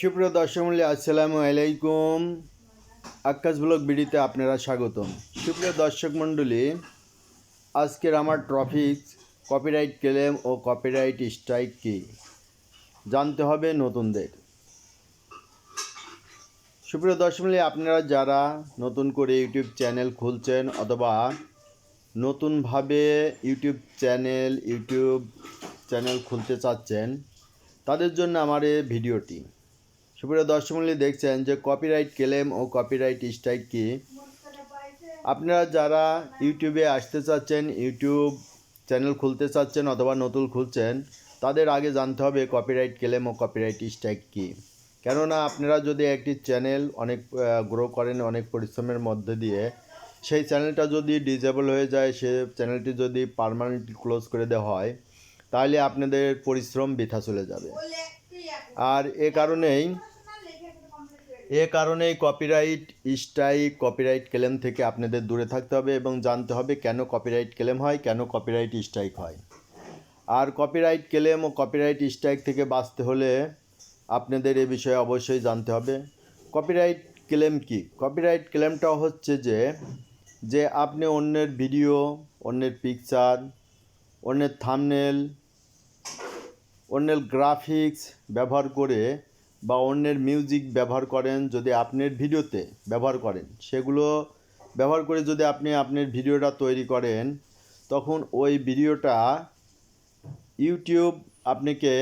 সুপ্রিয় দর্শক মূল্য আসসালামু আলাইকুম। আকাশ ব্লগ বিডিতে আপনারা স্বাগতম। সুপ্রিয় দর্শক মণ্ডলী আজকের আমার ট্রফিক কপিরাইট ক্লেম ও কপিরাইট স্ট্রাইক কী? জানতে হবে নতুনদের। সুপ্রিয় দর্শক মূল্য আপনারা যারা নতুন করে ইউটিউব চ্যানেল খুলছেন অথবা নতুনভাবে ইউটিউব চ্যানেল ইউটিউব চ্যানেল খুলতে চাচ্ছেন, তাদের জন্য আমার এই ভিডিওটি। সুপ্রিয় দর্শকমূল্য দেখছেন যে কপিরাইট ক্লেম ও কপিরাইট স্ট্রাইক কি? আপনারা যারা ইউটিউবে আসতে চাচ্ছেন, ইউটিউব চ্যানেল খুলতে চাচ্ছেন অথবা নতুন খুলছেন, তাদের আগে জানতে হবে কপিরাইট ক্লেম ও কপিরাইট স্ট্রাইক কি। কেননা আপনারা যদি একটি চ্যানেল অনেক গ্রো করেন, অনেক পরিশ্রমের মধ্যে দিয়ে, সেই চ্যানেলটা যদি ডিজেবল হয়ে যায়, সে চ্যানেলটি যদি পারমানেন্টলি ক্লোজ করে দেওয়া হয়, তাহলে আপনাদের পরিশ্রম বৃথা চলে যাবে। আর এ কারণেই এ কারণেই কপিরাইট স্ট্রাইক কপিরাইট ক্লেম থেকে আপনাদের দূরে থাকতে হবে এবং জানতে হবে কেন কপিরাইট ক্লেম হয়, কেন কপিরাইট স্ট্রাইক হয়। আর কপিরাইট ক্লেম ও কপিরাইট স্ট্রাইক থেকে বাঁচতে হলে আপনাদের এ বিষয়ে অবশ্যই জানতে হবে। কপিরাইট ক্লেম কি? কপিরাইট ক্লেমটা হচ্ছে যে যে আপনি অন্যের ভিডিও অন্যের পিকচার অন্যের থামনেল অন্যের গ্রাফিক্স ব্যবহার করে বা অন্যের মিউজিক ব্যবহার করেন যদি আপনার ভিডিওতে ব্যবহার করেন। সেগুলো ব্যবহার করে যদি আপনি আপনার ভিডিওটা তৈরি করেন, তখন ওই ভিডিওটা ইউটিউব আপনাকে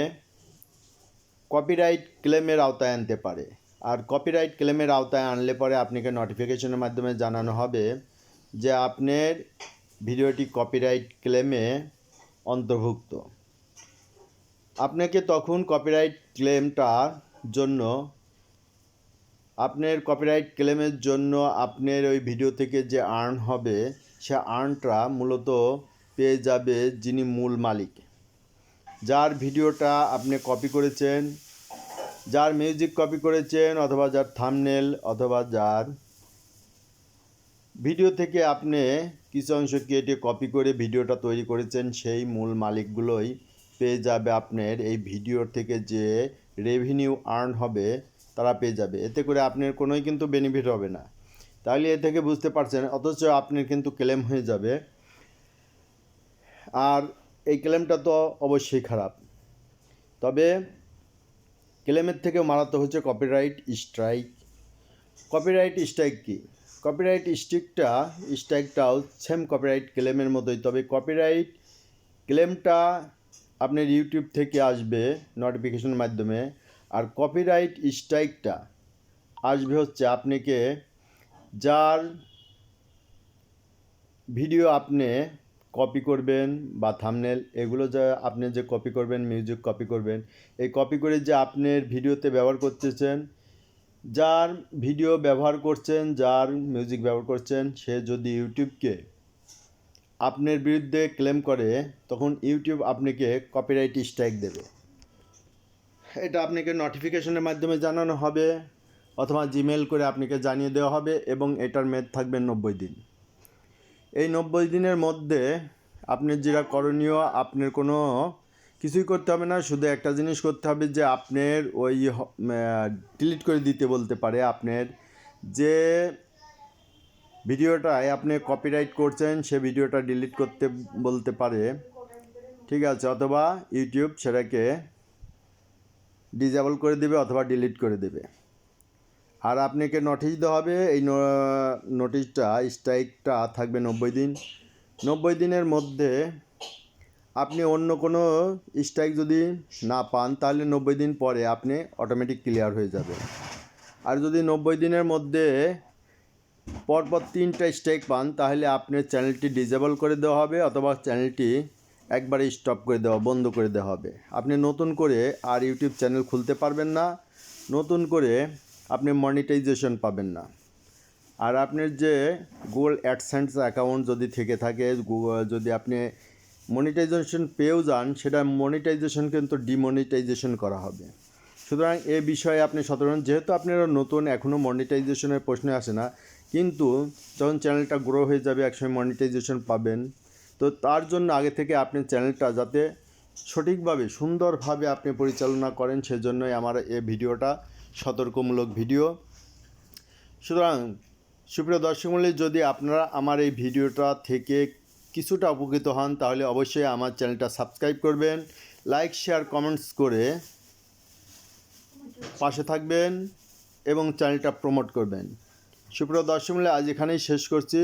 কপিরাইট ক্লেমের আওতায় আনতে পারে। আর কপিরাইট ক্লেমের আওতায় আনলে পরে আপনাকে নোটিফিকেশনের মাধ্যমে জানানো হবে যে আপনার ভিডিওটি কপিরাইট ক্লেমে অন্তর্ভুক্ত। আপনাকে তখন কপিরাইট ক্লেমটার জন্য আপনার কপিরাইট ক্লেমের জন্য আপনার ওই ভিডিও থেকে যে আর্ন হবে, সে আর্নটা মূলত পেয়ে যাবে যিনি মূল মালিক। যার ভিডিওটা আপনি কপি করেছেন, যার মিউজিক কপি করেছেন অথবা যার থামনেল অথবা যার ভিডিও থেকে আপনি কিছু অংশ কেটে কপি করে ভিডিওটা তৈরি করেছেন, সেই মূল মালিকগুলোই পেয়ে যাবে আপনার এই ভিডিও থেকে যে রেভিনিউ আর্ন হবে, তারা পেয়ে যাবে। এতে করে আপনার কোনোই কিন্তু বেনিফিট হবে না। তাহলে এ থেকে বুঝতে পারছেন, অথচ আপনার কিন্তু ক্লেম হয়ে যাবে। আর এই ক্লেমটা তো অবশ্যই খারাপ। তবে ক্লেমের থেকে মারাত্মক হচ্ছে কপিরাইট স্ট্রাইক কপিরাইট স্ট্রাইক কী? কপিরাইট স্ট্রিকটা স্ট্রাইকটাও সেম কপিরাইট ক্লেমের মতোই। তবে কপিরাইট ক্লেমটা আপনার ইউটিউব থেকে আসবে নোটিফিকেশনের মাধ্যমে, আর কপিরাইট স্ট্রাইকটা আসবে হচ্ছে আপনাকে যার ভিডিও আপনি কপি করবেন বা থামনেল এগুলো যা আপনি যে কপি করবেন মিউজিক কপি করবেন, এই কপি করে যে আপনার ভিডিওতে ব্যবহার করতেছেন, যার ভিডিও ব্যবহার করছেন, যার মিউজিক ব্যবহার করছেন, সে যদি ইউটিউবকে আপনার বিরুদ্ধে ক্লেম করে, তখন ইউটিউব আপনাকে কপিরাইট স্ট্রাইক দেবে। এটা আপনাকে নোটিফিকেশনের মাধ্যমে জানানো হবে, অথবা জিমেল করে আপনাকে জানিয়ে দেওয়া হবে, এবং এটার মেয়াদ থাকবে নব্বই দিন। এই নব্বই দিনের মধ্যে আপনার যেটা করণীয়, আপনার কোনো কিছুই করতে হবে না, শুধু একটা জিনিস করতে হবে যে আপনার ওই ডিলিট করে দিতে বলতে পারে, আপনার যে ভিডিওটায় আপনি কপিরাইট করছেন, সে ভিডিওটা ডিলিট করতে বলতে পারে। ঠিক আছে, অথবা ইউটিউব সেটাকে ডিজেবল করে দেবে অথবা ডিলিট করে দেবে। আর আপনাকে নোটিশ দেওয়া হবে, এই নোটিশটা স্ট্রাইকটা থাকবে নব্বই দিন। নব্বই দিনের মধ্যে আপনি অন্য কোনো স্ট্রাইক যদি না পান, তাহলে নব্বই দিন পরে আপনি অটোমেটিক ক্লিয়ার হয়ে যাবে। আর যদি নব্বই দিনের মধ্যে পরপর তিনটা স্ট্রাইক পান, তাহলে আপনার চ্যানেলটি ডিজেবল করে দেওয়া হবে অথবা চ্যানেলটি একবারে স্টপ করে দেওয়া, বন্ধ করে দেওয়া হবে। আপনি নতুন করে আর ইউটিউব চ্যানেল খুলতে পারবেন না, নতুন করে আপনি মনিটাইজেশন পাবেন না। আর আপনার যে গুগল অ্যাডসেন্স অ্যাকাউন্ট যদি থেকে থাকে গুগল যদি আপনি মনিটাইজেশন পেয়েও যান, সেটা মনিটাইজেশন কিন্তু ডিমনিটাইজেশন করা হবে। সুতরাং এ বিষয়ে আপনি সতর্ক যেহেতু আপনারা নতুন এখনও মনিটাইজেশনের প্রশ্ন আসে না কিন্তু যখন চ্যানেলটা গ্রো হয়ে যাবে, একসময় মনিটাইজেশন পাবেন, তো তার জন্য আগে থেকে আপনি চ্যানেলটা যাতে সঠিকভাবে, সুন্দরভাবে আপনি পরিচালনা করেন, সেজন্যই আমার এ ভিডিওটা সতর্কমূলক ভিডিও। সুতরাং, সুপ্রিয় দর্শক যদি আপনারা আমার এই ভিডিওটা থেকে কিছুটা উপকৃত হন, তাহলে অবশ্যই আমার চ্যানেলটা সাবস্ক্রাইব করবেন লাইক শেয়ার কমেন্টস করে পাশে থাকবেন এবং চ্যানেলটা প্রমোট করবেন। সুপ্রিয় দর্শক আজ এখানেই শেষ করছি।